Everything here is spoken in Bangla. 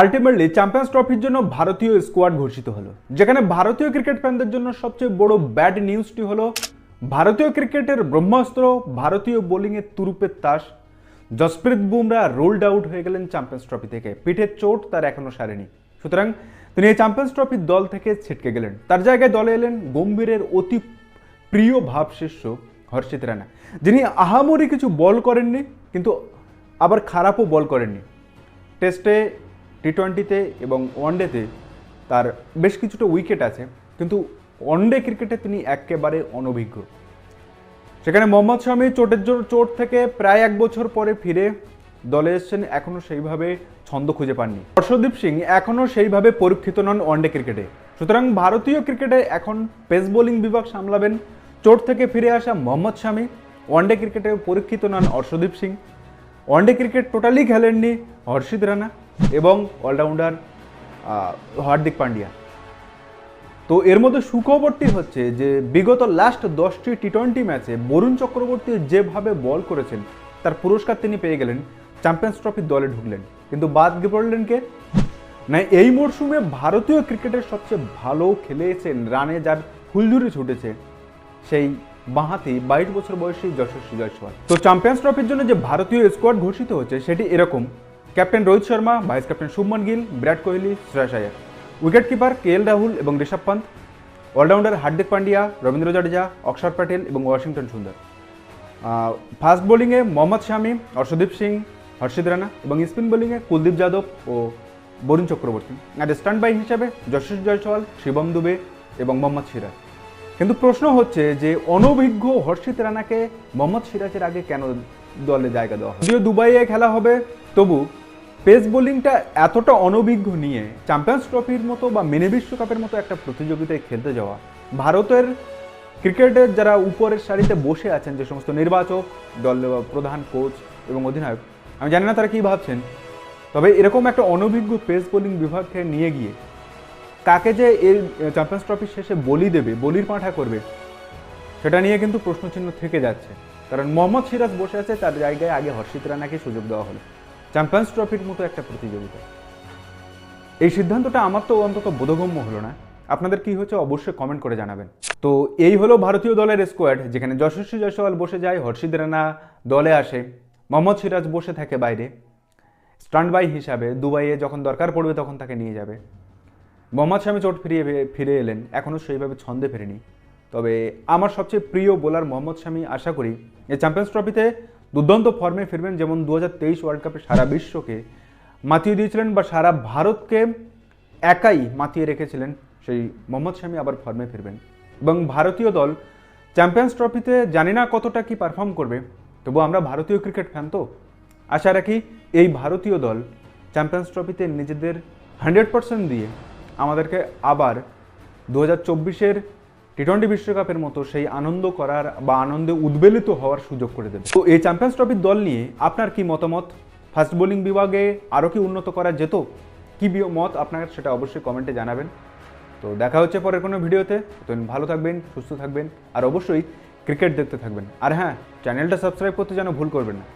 আলটিমেটলি চ্যাম্পিয়ন্স ট্রফির জন্য ভারতীয় স্কোয়াড ঘোষিত হলো, যেখানে ভারতীয় ক্রিকেট ফ্যানদের জন্য সবচেয়ে বড় ব্যাড নিউজটি হলো, ভারতীয় ক্রিকেটের ব্রহ্মাস্ত্র ভারতীয় বোলিংয়ের তুরুপের তাস। জসপ্রীত বুমরা রোল্ড আউট হয়ে গেলেন চ্যাম্পিয়ন্স ট্রফি থেকে। পিঠের চোট তার এখনও সারেনি। সুতরাং তিনি এই চ্যাম্পিয়ন্স ট্রফির দল থেকে ছিটকে গেলেন। তার জায়গায় দলে এলেন গম্ভীরের অতি প্রিয় ভাবশিষ্য হর্ষিত রানা, যিনি আহামরি কিছু বল করেননি, কিন্তু আবার খারাপও বল করেননি। টেস্টে টি টোয়েন্টিতে এবং ওয়ানডেতে তার বেশ কিছুটা উইকেট আছে, কিন্তু ওয়ানডে ক্রিকেটে তিনি একেবারে অনভিজ্ঞ। সেখানে মোহাম্মদ শামি চোটের জন্য চোট থেকে প্রায় এক বছর পরে ফিরে দলে এসেছেন এখনও সেইভাবে ছন্দ খুঁজে পাননি। হর্ষদীপ সিং এখনও সেইভাবে পরীক্ষিত নন ওয়ানডে ক্রিকেটে সুতরাং ভারতীয় ক্রিকেটে এখন পেস বোলিং বিভাগ সামলাবেন। চোট থেকে ফিরে আসা মোহাম্মদ শামি ওয়ানডে ক্রিকেটে পরীক্ষিত নন Harshdeep Singh. One day cricket totally খেলেননি Harshit Rana. এবং অলরাউন্ডার হার্দিক পান্ডিয়া। তো এর মধ্যে সুখবরটি হচ্ছে যে, বিগত লাস্ট দশটি টি টোয়েন্টি ম্যাচে বরুণ চক্রবর্তী যেভাবে বল করেছেন, তার পুরস্কার তিনি পেয়ে গেলেন চ্যাম্পিয়ন্স ট্রফির দলে ঢুকলেন। কিন্তু বাদ পড়লেন কে? না, এই মরশুমে ভারতীয় ক্রিকেটের সবচেয়ে ভালো খেলেছেন, রানে যার ফুলঝুরি ছুটেছে, সেই বাঁহাতি বাইশ বছর বয়সী যশস্বী জয়সওয়াল। তো চ্যাম্পিয়ন্স ট্রফির জন্য যে ভারতীয় স্কোয়াড ঘোষিত হচ্ছে, সেটি এরকম। Captain Rohit Sharma, vice captain Shubman Gill, Virat Kohli Shreyas Iyer. Wicket keeper K L Rahul এবং ঋষভ পান্ত, অলরাউন্ডার হার্দিক পান্ডিয়া, রবীন্দ্র জাডেজা, অক্ষর প্যাটেল এবং ওয়াশিংটন সুন্দর। ফাস্ট বোলিংয়ে মোহাম্মদ শামি হর্ষদীপ সিং, হর্ষিত রানা এবং স্পিন বোলিংয়ে কুলদীপ যাদব ও বরুণ চক্রবর্তী। আর স্ট্যান্ড বাই হিসাবে যশস্বী জয়সওয়াল, শিবম দুবে এবং মোহাম্মদ সিরাজ। কিন্তু প্রশ্ন হচ্ছে যে অনভিজ্ঞ হর্ষিত রানাকে মোহাম্মদ সিরাজের আগে কেন দলে জায়গা দেওয়া যদিও দুবাইয়ে খেলা হবে, তবু পেস বোলিংটা এতটা অনভিজ্ঞ নিয়ে চ্যাম্পিয়ন্স ট্রফির মতো বা মেনে বিশ্বকাপের মতো একটা প্রতিযোগিতায় খেলতে যাওয়া, ভারতের ক্রিকেটের যারা উপরের সারিতে বসে আছেন, যে সমস্ত নির্বাচক, দল প্রধান কোচ এবং অধিনায়ক, আমি জানি না তারা কী ভাবছেন, তবে এরকম একটা অনভিজ্ঞ পেস বোলিং বিভাগকে নিয়ে গিয়ে কাকে যে এর চ্যাম্পিয়ন্স ট্রফির শেষে বলি দেবে, বলির পাঁঠা করবে, সেটা নিয়ে কিন্তু প্রশ্নচিহ্ন থেকে যাচ্ছে। কারণ মোহাম্মদ সিরাজ বসে আছে, তার জায়গায় আগে হর্ষিত রানাকে সুযোগ দেওয়া হলো। চ্যাম্পিয়ন্স ট্রফির মতো একটা প্রতিযোগিতা। এই সিদ্ধান্তটা আমার তো অন্তত বোধগম্য হলো না। আপনাদের কি হচ্ছে অবশ্যই কমেন্ট করে জানাবেন। তো এই হলো ভারতীয় দলের স্কোয়াড যেখানে যশস্বী জয়সওয়াল বসে যায়, হর্ষিত রানা দলে আসে, মোহাম্মদ সিরাজ বসে থাকে বাইরে। স্ট্যান্ড বাই হিসাবে দুবাইয়ে যখন দরকার পড়বে তখন তাকে নিয়ে যাবে। মোহাম্মদ শামি চোট ফিরিয়ে ফিরে এলেন এখনও সেইভাবে ছন্দে ফেরেনি। তবে আমার সবচেয়ে প্রিয় বোলার মোহাম্মদ শামি, আশা করি, এই চ্যাম্পিয়ন্স ট্রফিতে দুর্দান্ত ফর্মে ফিরবেন যেমন দু হাজার তেইশ ওয়ার্ল্ড কাপে সারা বিশ্বকে মাতিয়ে দিয়েছিলেন বা সারা ভারতকে একাই মাতিয়ে রেখেছিলেন সেই মোহাম্মদ শামি আবার ফর্মে ফিরবেন। এবং ভারতীয় দল চ্যাম্পিয়ন্স ট্রফিতে জানি না কতটা কি পারফর্ম করবে, তবু আমরা ভারতীয় ক্রিকেট ফ্যান তো। আশা রাখি এই ভারতীয় দল চ্যাম্পিয়ন্স ট্রফিতে নিজেদের হান্ড্রেড পার্সেন্ট দিয়ে আমাদেরকে আবার দু হাজার চব্বিশের টি টোয়েন্টি বিশ্বকাপের মতো সেই আনন্দ করার বা আনন্দে উদ্বেলিত হওয়ার সুযোগ করে দেবে। তো এই চ্যাম্পিয়ন্স ট্রফির দল নিয়ে আপনার কি মতামত? ফাস্ট বোলিং বিভাগে আরও কি উন্নত করা যেত? কি মত আপনার সেটা অবশ্যই কমেন্টে জানাবেন। তো দেখা হচ্ছে পরের কোনো ভিডিওতে। তো ভালো থাকবেন, সুস্থ থাকবেন, আর অবশ্যই ক্রিকেট দেখতে থাকবেন। আর হ্যাঁ চ্যানেলটা সাবস্ক্রাইব করতে যেন ভুল করবেন না।